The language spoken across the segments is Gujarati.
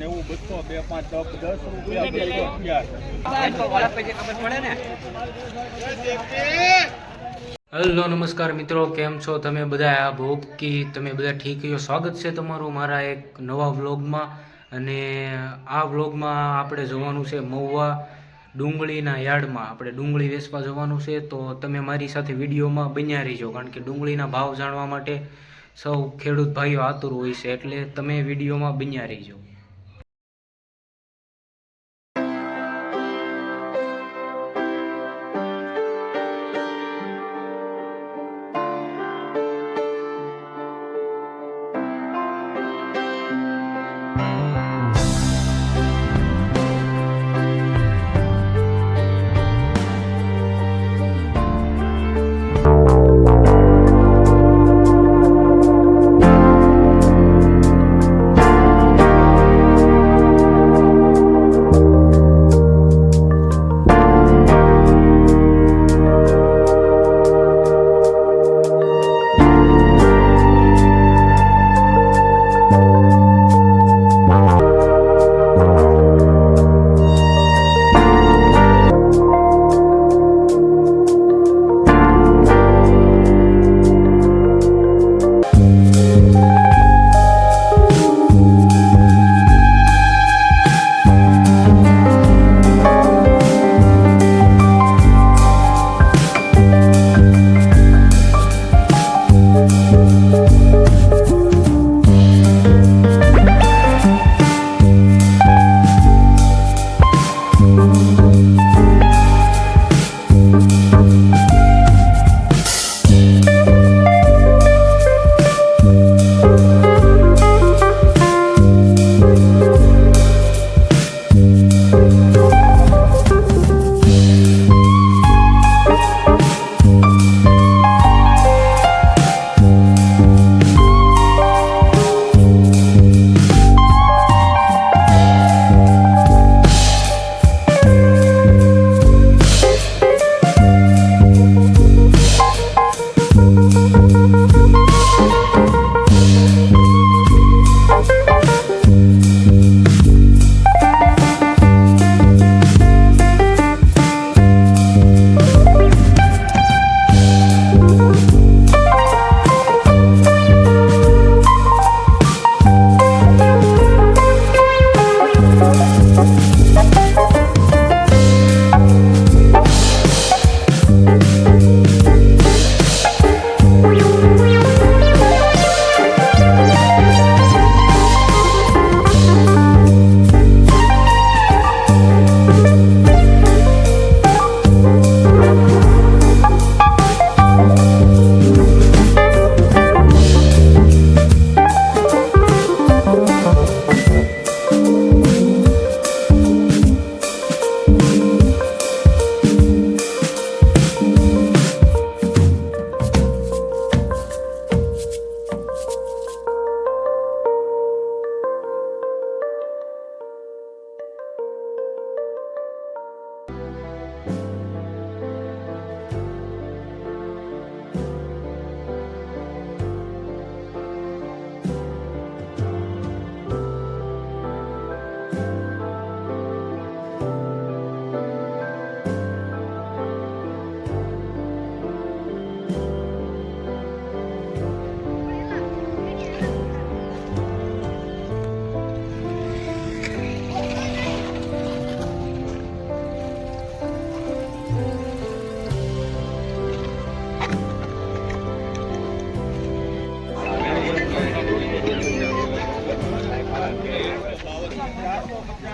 નેવું હેલો, નમસ્કાર મિત્રો, કેમ છો તમે બધા? આ ભોગ કે તમે બધા ઠીક છો. સ્વાગત છે તમારું મારા એક નવા વ્લોગમાં. અને આ વ્લોગમાં આપણે જવાનું છે મહુવા ડુંગળીના યાર્ડમાં. આપણે ડુંગળી વેચવા જવાનું છે, તો તમે મારી સાથે વિડીયોમાં બન્યા રહીજો, કારણ કે ડુંગળીના ભાવ જાણવા માટે સૌ ખેડૂત ભાઈઓ આતુર હોય છે એટલે તમે વિડીયોમાં બન્યા રહીજો.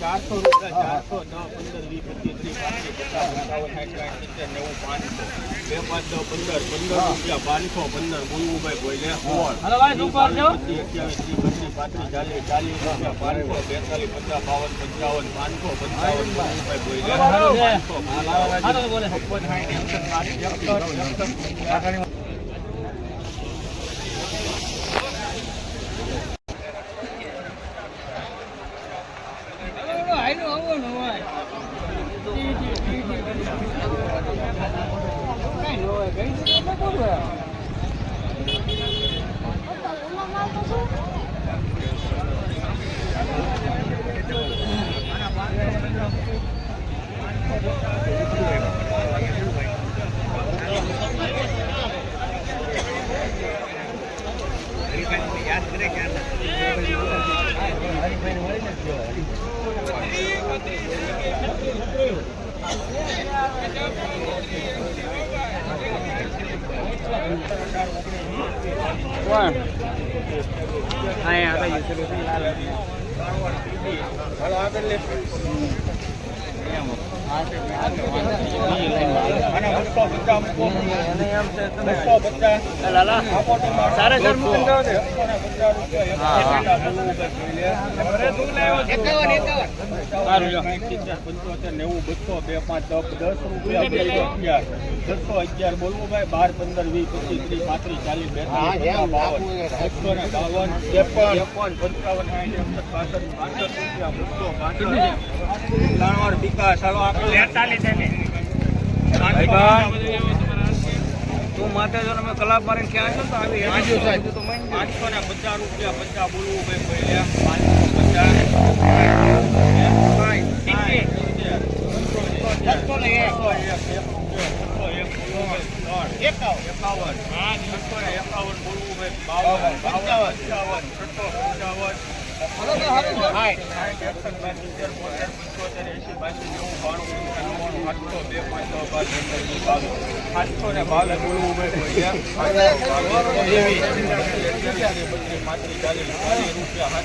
ચારસો રૂપિયા ચારસો દસ પંદર વીસ પચીસ પંદર પંદર રૂપિયા પાંચસો પંદર બોલવું ભાઈ બોલે અઠ્યાવીસ પાંત્રીસ ચાલીસ ચાલીસ રૂપિયા પાંચસો પંચાવન પંચાવન બોલવું ભાઈ બોલે પાંચસો સાઠ એકસઠ સાઠ એકસઠ એકસઠ હાલો આગળ લે નેવું, બસો, બે પાંચ, દસ, રૂપિયા, બસો અગિયાર. બોલવું ભાઈ બાર પંદર વીસ પચીસ ત્રીસ પાંત્રીસ ચાલીસ બેતાલીસ એકસો ને બાવન ત્રેપન પંચાવન સાઠ પાસઠ રૂપિયા વિકાસ આપણે તું માથે જો તમે કલાક મારીને ક્યાં છો તો આવી પાંચસો ને પચાસ રૂપિયા પચાસ બોલવું ભાઈ બોલ્યા પાંચસો પચાસ. એકાવન. એકાવન. બોલવું ભાઈ બાવન. પંચાવન પંચાવન. છસો પંચાવન. બાસી, નેવું, બાણું, પંચાણું, આઠસો, બે, પાંચ, છ, પાંચ, બાવીસ. આઠસો ને બાવીસ બોલવું રૂપિયા,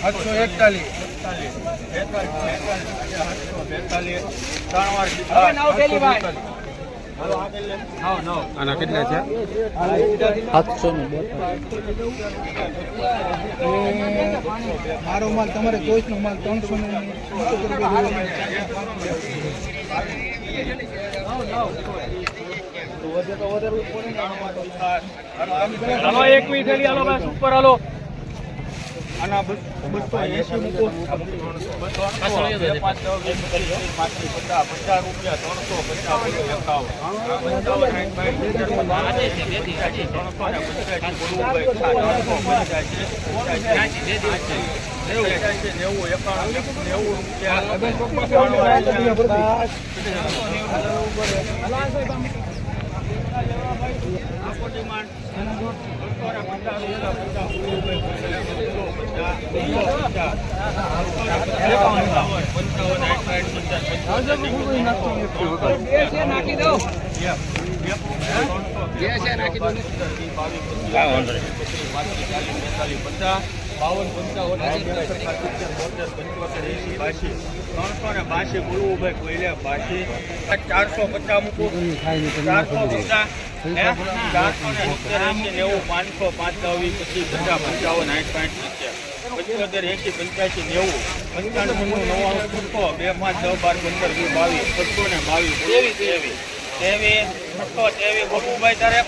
આઠસો એકતાલીસ. બેતાલીસ, બેતાલીસ, ત્રણ વાર. આના કેટલા છે મારો માલ તમારે ચોઈસ નો માલ ત્રણસો નો રૂપિયા વધે તો વધારવું પડે ને આમાં તો વિકાસ. હાલો એક વી થેલી હાલો ઉપર હાલો આના બસ- એંશી મૂકો. પચાસ રૂપિયા ત્રણસો પચાસ આપો ડિમાન્ડ. બસો ને પચાસ રૂપિયા પચાસ બોલવું ભાઈ બસો પચાસ બસો પચાસ. એકાવન બાવન પંચાવન પંચાવન પંચોતેર એસી બાસી. ત્રણસો ને બાસી બોલવું ભાઈ કોઈને બાસી. ચારસો પચાસ મૂકું. ચારસો પચાસ. ચારસો ને સત્તર એસી નેવું પાંચસો પાંચાવીસ પછી પચીસ પચાસ પંચાવન આઠ પાંચ સિત્તેર. પંચોતેર એસી પંચ્યાસી નેવું. પંચાણું નવ્વાણું છસો બે પાંચ દસ બાર પંદર વીસ બાવીસ છસો ને બાવીસ ત્રેવીસ ત્રેવીસ ત્રેવીસ છસો ત્રેવીસ બબુભાઈ તારે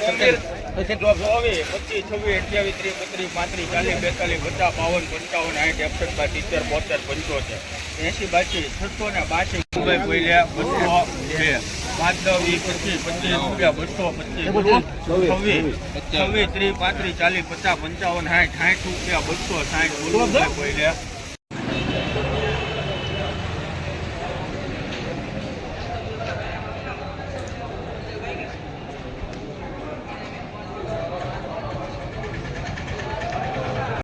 મંદિર ચોવીસ પચીસ છવ્વીસ અઠ્યાવીસ ત્રીસ બત્રીસ પાંત્રીસ ચાલીસ બેતાલીસ પચાસ બાવન પંચાવન સાઠ એકસઠ સિત્તેર બોતેર પંચોતેર એસી બાસી છસો ને બાસી બબુભાઈ બોલ્યા બસો છે પાંચ દસ વીસ પચીસ પચીસ રૂપિયા બસો પચીસ છવ્વીસ છવ્વીસ ત્રીસ પાંત્રીસ ચાલીસ પચાસ પંચાવન સાઠ સાઠ રૂપિયા બસો સાઠ બોલવું બોલ્યા.